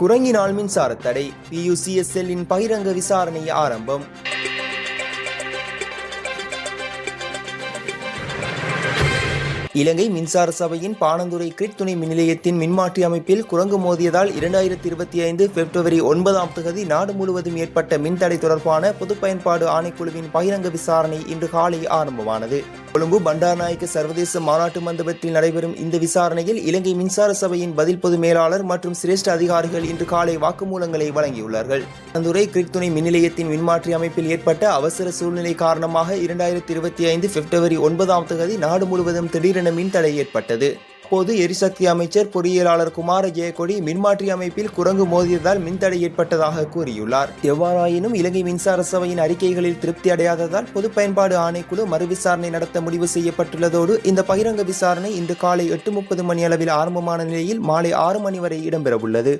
குரங்கினால் மின்சார தடை. பியூசிஎஸ்எல்லின் பகிரங்க விசாரணை ஆரம்பம். இலங்கை மின்சார சபையின் பானந்துறை கிரிட் துணை மின் நிலையத்தின் மின்மாற்றி அமைப்பில் குரங்கு மோதியதால் இரண்டாயிரத்தி இருபத்தி ஐந்து பிப்ரவரி ஒன்பதாம் தேதி நாடு முழுவதும் ஏற்பட்ட மின்தடை தொடர்பான பொது பயன்பாடு ஆணைக்குழுவின் பகிரங்க விசாரணை இன்று காலை ஆரம்பமானது. கொழும்பு பண்டாரநாயக்க சர்வதேச மாநாட்டு மண்டபத்தில் நடைபெறும் இந்த விசாரணையில் இலங்கை மின்சார சபையின் பதில் பொது மேலாளர் மற்றும் சிரேஷ்ட அதிகாரிகள் இன்று காலை வாக்குமூலங்களை வழங்கியுள்ளார்கள். பரந்துரை கிரிக் துணை மின் நிலையத்தின் மின்மாற்றி அமைப்பில் ஏற்பட்ட அவசர சூழ்நிலை காரணமாக இரண்டாயிரத்தி இருபத்தி ஐந்து பிப்ரவரி ஒன்பதாம் தேதி நாடு முழுவதும் திடீரென மின்தடை ஏற்பட்டது. அப்போது எரிசக்தி அமைச்சர் பொறியியலாளர் குமார ஜெயக்கொடி மின்மாற்றி அமைப்பில் குரங்கு மோதியதால் மின்தடை ஏற்பட்டதாக கூறியுள்ளார். எவ்வாறாயினும் இலங்கை மின்சார சபையின் அறிக்கைகளில் திருப்தி அடையாததால் பொது பயன்பாடு ஆணைக்குழு மறுவிசாரணை நடத்த முடிவு செய்யப்பட்டுள்ளதோடு இந்த பகிரங்க விசாரணை இன்று காலை எட்டு முப்பது மணி அளவில் ஆரம்பமான நிலையில் மாலை ஆறு மணி வரை இடம்பெறவுள்ளது.